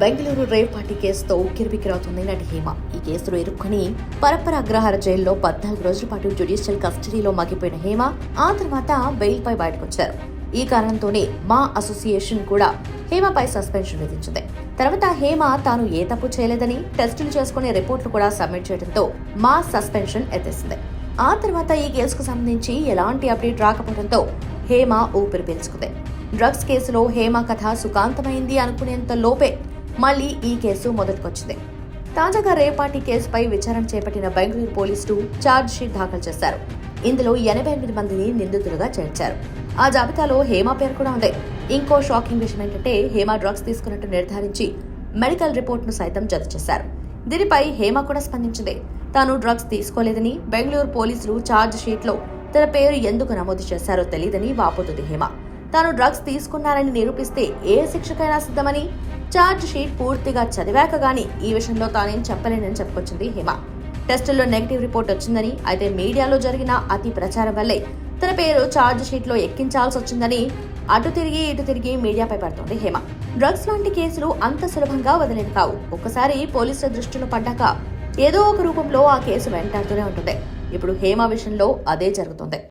Bengaluru rave party కేసుతో ఉక్కిరిబిక్కిరవుతుంది నటి హేమ. ఈ కేసులో ఇరుక్కుని పరపర అగ్రహార జైల్లో పద్నాలుగు రోజుల పాటు జ్యుడిషియల్ కస్టడీలో మగ్గిపోయిన హేమ ఆ తర్వాత బెయిల్పై బయటకొచ్చారు. ఈ కారణంతోనే మా అసోసియేషన్ కూడా హేమపై సస్పెన్షన్ విధించింది. తర్వాత హేమ తాను ఏ తప్పు చేయలేదని టెస్టులు చేసుకునే రిపోర్ట్లు కూడా సబ్మిట్ చేయడంతో మా సస్పెన్షన్ ఎత్తేసింది. ఆ తర్వాత ఈ కేసుకు సంబంధించి ఎలాంటి అప్డేట్ రాకపోవడంతో హేమ ఊపిరి పీల్చుకుంది. డ్రగ్స్ కేసులో హేమ కథ సుఖాంతమైంది అనుకునేంత లోపే మళ్ళీ ఈ కేసు మొదలుకొచ్చింది. తాజాగా రేపాటి కేసుపై విచారణ చేపట్టిన బెంగళూరు పోలీసులు ఛార్జ్ షీట్ దాఖలు చేశారు. ఇందులో ఎనభై ఎనిమిది మందిని నిందితులుగా చేర్చారు. ఆ జాబితాలో హేమ పేరు కూడా ఉంది. ఇంకో షాకింగ్ విషయం ఏంటంటే హేమ డ్రగ్స్ తీసుకున్నట్టు నిర్ధారించి మెడికల్ రిపోర్ట్ను సైతం జత చేశారు. దీనిపై హేమ కూడా స్పందించింది. తాను డ్రగ్స్ తీసుకోలేదని బెంగళూరు పోలీసులు ఛార్జ్ షీట్లో తన పేరు ఎందుకు నమోదు చేశారో తెలియదని వాపోతుంది హేమ. తాను డ్రగ్స్ తీసుకున్నారని నిరూపిస్తే ఏ శిక్షకైనా సిద్ధమని ఛార్జ్ షీట్ పూర్తిగా చదివాక గానీ ఈ విషయంలో తానేం చెప్పలేనని చెప్పుకొచ్చింది హేమ. టెస్టుల్లో నెగిటివ్ రిపోర్ట్ వచ్చిందని అయితే మీడియాలో జరిగిన అతి ప్రచారం వల్లే తన పేరు ఛార్జ్ షీట్లో ఎక్కించాల్సి వచ్చిందని అటు తిరిగి ఇటు తిరిగి మీడియాపై పడుతోంది హేమ. డ్రగ్స్ లాంటి కేసులు అంత సులభంగా వదిలేవి కావు. ఒకసారి పోలీసుల దృష్టిలో పడ్డాక ఏదో ఒక రూపంలో ఆ కేసు వెంటాడుతూనే ఉంటుంది. ఇప్పుడు హేమ విషయంలో అదే జరుగుతుంది.